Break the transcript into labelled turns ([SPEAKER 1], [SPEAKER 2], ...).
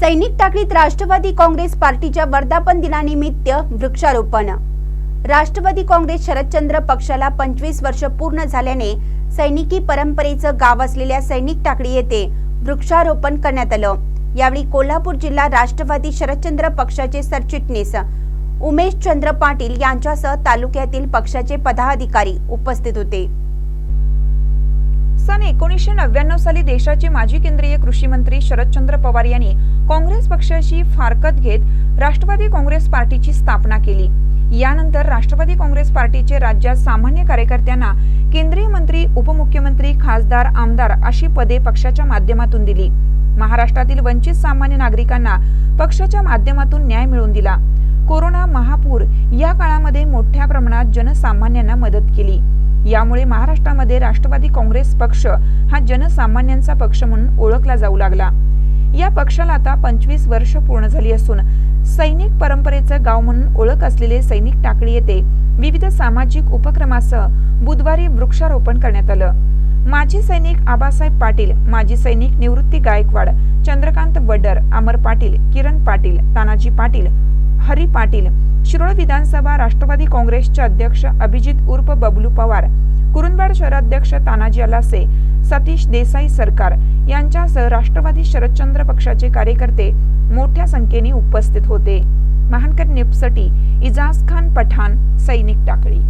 [SPEAKER 1] सैनिक टाकळीत राष्ट्रवादी काँग्रेस पार्टीच्या वर्धापन दिनानिमित्त वृक्षारोपण. राष्ट्रवादी काँग्रेस शरदचंद्र पक्षाला पंचवीस वर्ष पूर्ण झाल्याने सैनिकी परंपरेचं गाव असलेल्या सैनिक टाकळी येथे वृक्षारोपण करण्यात आलं. यावेळी कोल्हापूर जिल्हा राष्ट्रवादी शरदचंद्र पक्षाचे सरचिटणीस उमेश चंद्र पाटील यांच्यासह तालुक्यातील पक्षाचे पदाधिकारी उपस्थित होते.
[SPEAKER 2] सन एकोणीसशे नव्याण्णव साली देशाचे माजी केंद्रीय कृषी मंत्री शरदचंद्र पवार यांनी काँग्रेस पक्षाची फारकत घेत राष्ट्रवादी काँग्रेस पार्टीची स्थापना केली. यानंतर राष्ट्रवादी काँग्रेस पार्टीचे राज्यात सामान्य कार्यकर्त्यांना केंद्रीय मंत्री उपमुख्यमंत्री खासदार आमदार अशी पदे पक्षाच्या माध्यमातून दिली. महाराष्ट्रातील वंचित सामान्य नागरिकांना पक्षाच्या माध्यमातून न्याय मिळवून दिला. कोरोना महापूर या काळामध्ये मोठ्या प्रमाणात जनसामान्यांना मदत केली. यामुळे महाराष्ट्रामध्ये राष्ट्रवादी काँग्रेस पक्ष हा जनसामान्यांचा पक्ष म्हणून ओळखला जाऊ लागला. या पक्षाला आता पंचवीस वर्ष पूर्ण झाली असून सैनिक परंपरेचं गाव म्हणून ओळख असलेले सैनिक टाकळी येथे विविध सामाजिक उपक्रमासह बुधवारी वृक्षारोपण करण्यात आलं. माजी सैनिक आबासाहेब पाटील माजी सैनिक निवृत्ती गायकवाड चंद्रकांत वडर अमर पाटील किरण पाटील तानाजी पाटील हरी पाटील शिरोळ विधानसभा राष्ट्रवादी काँग्रेसचे अध्यक्ष अभिजित उर्फ बबलू पवार कुरुंदवाड शहराध्यक्ष तानाजी अलासे सतीश देसाई सरकार यांच्यासह राष्ट्रवादी शरदचंद्र पक्षाचे कार्यकर्ते मोठ्या संख्येने उपस्थित होते. महानकर निपसटी इजाज खान पठाण सैनिक टाकळी.